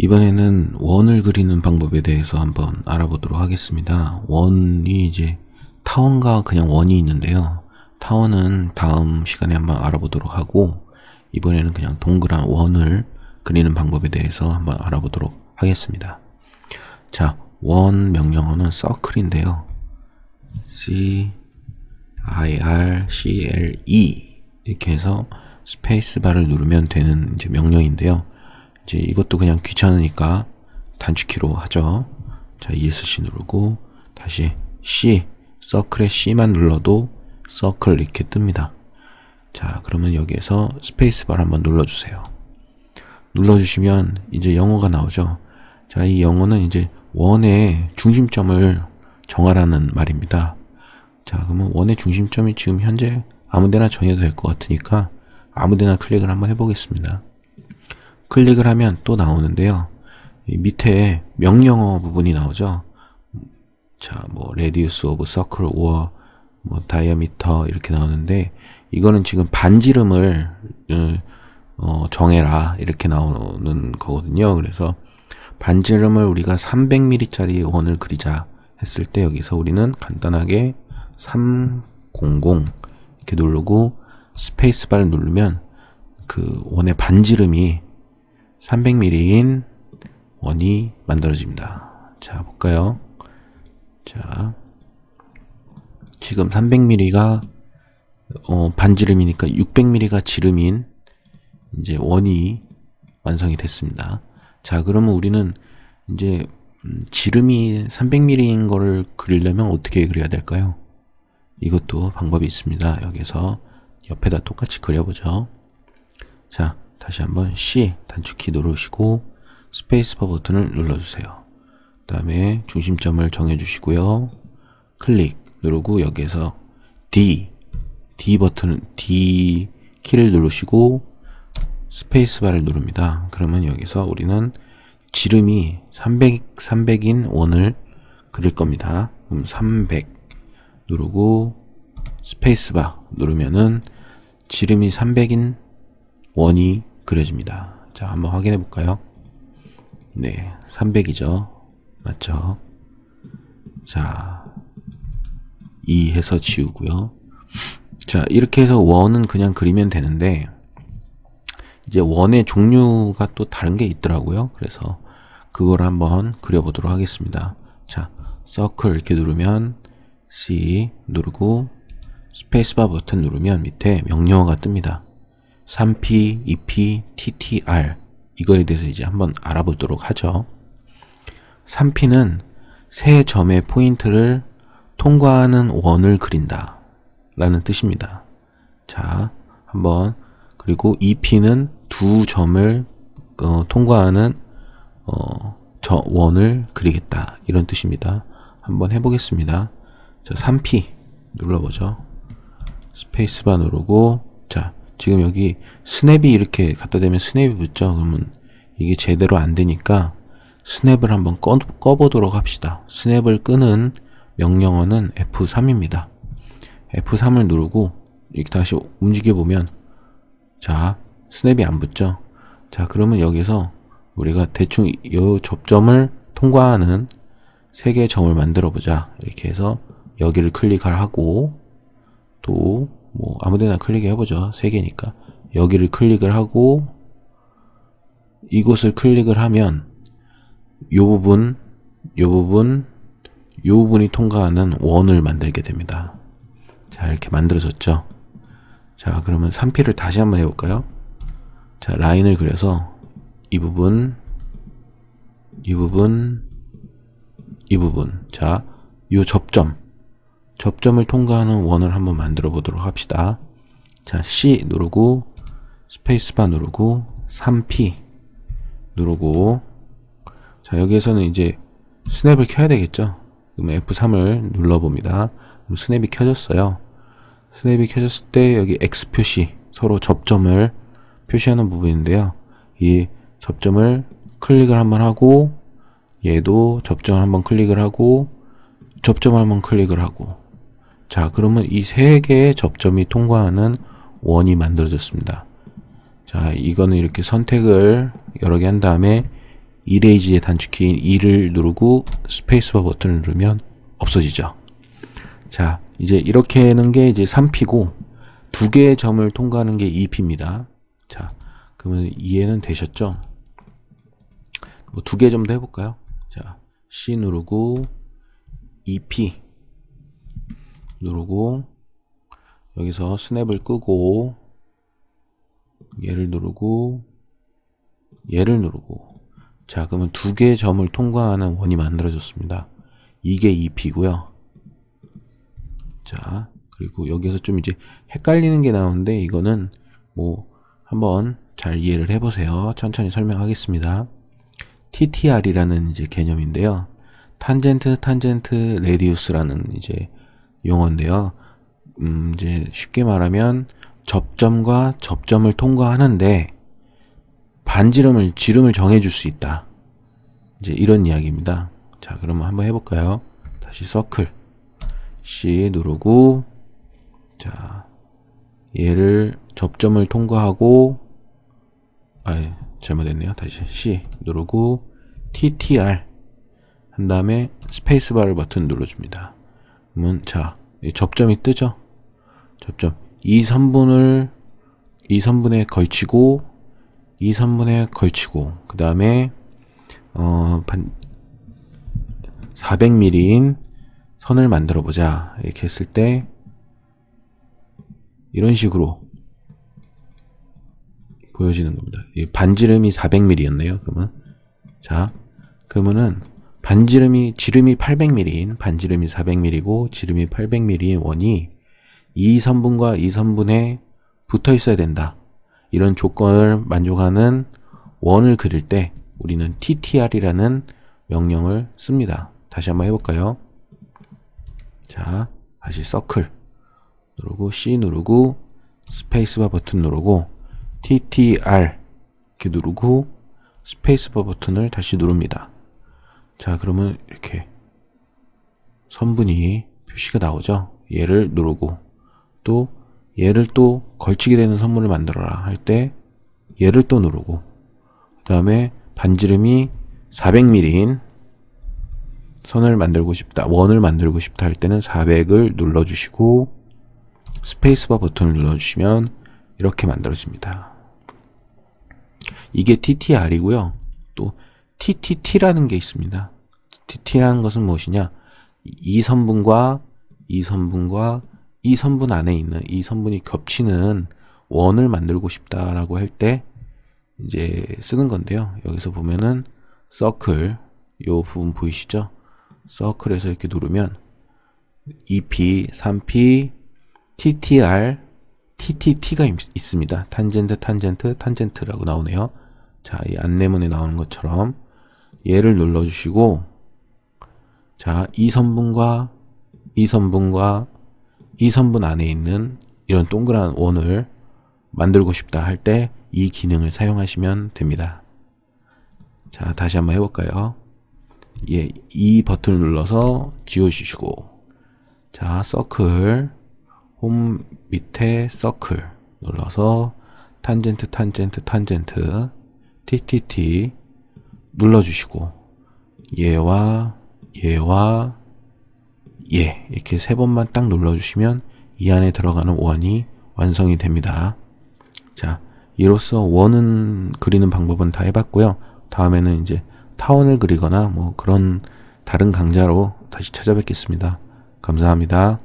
이번에는 원을 그리는 방법에 대해서 한번 알아보도록 하겠습니다. 원이 이제 타원과 그냥 원이 있는데요. 타원은 다음 시간에 한번 알아보도록 하고 이번에는 그냥 동그란 원을 그리는 방법에 대해서 한번 알아보도록 하겠습니다. 자, 원 명령어는 서클인데요. C I R C L E 이렇게 해서 스페이스 바를 누르면 되는 이제 명령인데요. 이제 이것도 그냥 귀찮으니까 단축키로 하죠. 자, ESC 누르고 다시 C 서클에 C만 눌러도 서클 이렇게 뜹니다. 자, 그러면 여기에서 스페이스 바를 한번 눌러주세요. 눌러주시면 이제 영어가 나오죠. 자, 이 영어는 이제 원의 중심점을 정하라는 말입니다. 자, 그러면 원의 중심점이 지금 현재 아무데나 정해도 될 것 같으니까 아무데나 클릭을 한번 해보겠습니다. 클릭을 하면 또 나오는데요. 이 밑에 명령어 부분이 나오죠. 자, 뭐 radius of circle or 뭐 diameter 이렇게 나오는데 이거는 지금 반지름을 어, 정해라 이렇게 나오는 거거든요. 그래서 반지름을 우리가 300mm짜리 원을 그리자 했을 때 여기서 우리는 간단하게 300 이렇게 누르고 스페이스바를 누르면 그 원의 반지름이 300mm인 원이 만들어집니다. 자, 볼까요? 자, 지금 300mm가 어, 반지름이니까 600mm가 지름인 이제 원이 완성이 됐습니다. 자, 그러면 우리는 이제 음, 지름이 300mm인 거를 그리려면 어떻게 그려야 될까요? 이것도 방법이 있습니다. 여기서 옆에다 똑같이 그려보죠. 자, 다시 한번 C 단축키 누르시고 스페이스바 버튼을 눌러주세요. 그 다음에 중심점을 정해주시고요. 클릭 누르고 여기에서 D D 버튼 D 키를 누르시고 스페이스바를 누릅니다. 그러면 여기서 우리는 지름이 300 300인 원을 그릴 겁니다. 그럼 300 누르고 스페이스바 누르면은 지름이 300인 원이 그려집니다. 자, 한번 확인해 볼까요? 네, 300이죠. 맞죠? 자, 2 해서 지우고요. 자, 이렇게 해서 원은 그냥 그리면 되는데 이제 원의 종류가 또 다른 게 있더라고요. 그래서 그걸 한번 그려보도록 하겠습니다. 자, 서클 이렇게 누르면 C 누르고 스페이스바 버튼 누르면 밑에 명령어가 뜹니다. 3P, 2P, TTR 이거에 대해서 이제 한번 알아보도록 하죠. 3P는 세 점의 포인트를 통과하는 원을 그린다 라는 뜻입니다. 자, 한번 그리고 2P는 두 점을 어, 통과하는 어, 저 원을 그리겠다 이런 뜻입니다. 한번 해보겠습니다. 자, 3P 눌러보죠. 스페이스바 누르고 자 지금 여기 스냅이 이렇게 갖다 대면 스냅이 붙죠. 그러면 이게 제대로 안 되니까 스냅을 한번 꺼, 꺼보도록 합시다. 스냅을 끄는 명령어는 F3입니다. F3을 누르고 이렇게 다시 움직여 보면 자 스냅이 안 붙죠. 자 그러면 여기서 우리가 대충 이 접점을 통과하는 세 개의 점을 만들어 보자. 이렇게 해서 여기를 클릭을 하고 또 뭐 아무데나 클릭해 보죠. 세 개니까 여기를 클릭을 하고 이곳을 클릭을 하면 요 부분, 요 부분, 요 부분이 통과하는 원을 만들게 됩니다. 자 이렇게 만들어졌죠. 자 그러면 3P를 다시 한번 해볼까요? 자 라인을 그려서 이 부분, 이 부분, 이 부분. 자, 요 접점. 접점을 통과하는 원을 한번 만들어 보도록 합시다. 자, C 누르고 스페이스바 누르고 3P 누르고 자, 여기에서는 이제 스냅을 켜야 되겠죠. 그럼 F3을 눌러 봅니다. 스냅이 켜졌어요. 스냅이 켜졌을 때 여기 X 표시 서로 접점을 표시하는 부분인데요. 이 접점을 클릭을 한번 하고 얘도 접점을 한번 클릭을 하고 접점을 한번 클릭을 하고 자 그러면 이 세 개의 접점이 통과하는 원이 만들어졌습니다 자 이거는 이렇게 선택을 여러 개 한 다음에 이레이지의 단축키인 2를 누르고 스페이스바 버튼을 누르면 없어지죠. 자, 이제 이렇게 하는 게 이제 3P고 두 개의 점을 통과하는 게 2P입니다. 자, 그러면 이해는 되셨죠? 뭐 두 개 점도 해볼까요? 자, C 누르고 2P 누르고 여기서 스냅을 끄고 얘를 누르고 얘를 누르고 자 그러면 두 개의 점을 통과하는 원이 만들어졌습니다. 이게 2P고요. 자 그리고 여기서 좀 이제 헷갈리는 게 나오는데 이거는 뭐 한번 잘 이해를 해보세요. 천천히 설명하겠습니다. TTR이라는 이제 개념인데요. 탄젠트 탄젠트 레디우스라는 이제 용어인데요. 음, 이제 쉽게 말하면 접점과 접점을 통과하는데 반지름을 지름을 정해줄 수 있다. 이제 이런 이야기입니다. 자, 그러면 한번 해볼까요? 다시 서클 C 누르고 자 얘를 접점을 통과하고 아 잘못했네요. 다시 C 누르고 TTR 한 다음에 스페이스바를 버튼 눌러줍니다. 그러면 자, 이 접점이 뜨죠? 접점. 이 선분을 이 선분에 걸치고 이 선분에 걸치고 그 다음에 어, 반 400mm인 선을 만들어 보자. 이렇게 했을 때 이런 식으로 보여지는 겁니다. 이 반지름이 400mm였네요. 그러면 자, 그러면은 반지름이 지름이 800mm인 반지름이 400mm고 지름이 800mm인 원이 이 선분과 이 선분에 붙어 있어야 된다. 이런 조건을 만족하는 원을 그릴 때 우리는 TTR이라는 명령을 씁니다. 다시 한번 해볼까요? 자, 다시 서클 누르고 C 누르고 스페이스바 버튼 누르고 TTR 이렇게 누르고 스페이스바 버튼을 다시 누릅니다. 자, 그러면 이렇게 선분이 표시가 나오죠. 얘를 누르고 또 얘를 또 걸치게 되는 선분을 만들어라 할 때 얘를 또 누르고 그 다음에 반지름이 400mm인 선을 만들고 싶다 원을 만들고 싶다 할 때는 400을 눌러주시고 스페이스바 버튼을 눌러주시면 이렇게 만들어집니다. 이게 TTR이고요. 또 TTT라는 게 있습니다. TT라는 것은 무엇이냐? 이 선분과 이 선분과 이 선분 안에 있는 이 선분이 겹치는 원을 만들고 싶다라고 할 때 이제 쓰는 건데요. 여기서 보면은 서클 요 부분 보이시죠? 서클에서 이렇게 누르면 2P, 3P, TTR, TTT가 있습니다. 탄젠트, 탄젠트, 탄젠트라고 나오네요. 자, 이 안내문에 나오는 것처럼 얘를 눌러주시고 자, 이 선분과 이 선분과 이 선분 안에 있는 이런 동그란 원을 만들고 싶다 할 때 이 기능을 사용하시면 됩니다. 자, 다시 한번 해볼까요? 예, 이 버튼을 눌러서 지워주시고 자, 서클 홈 밑에 서클 눌러서 탄젠트 탄젠트 탄젠트 TTT 눌러주시고 얘와 얘와 얘 이렇게 세 번만 딱 눌러주시면 이 안에 들어가는 원이 완성이 됩니다. 자, 이로써 원은 그리는 방법은 다 해봤고요. 다음에는 이제 타원을 그리거나 뭐 그런 다른 강좌로 다시 찾아뵙겠습니다. 감사합니다.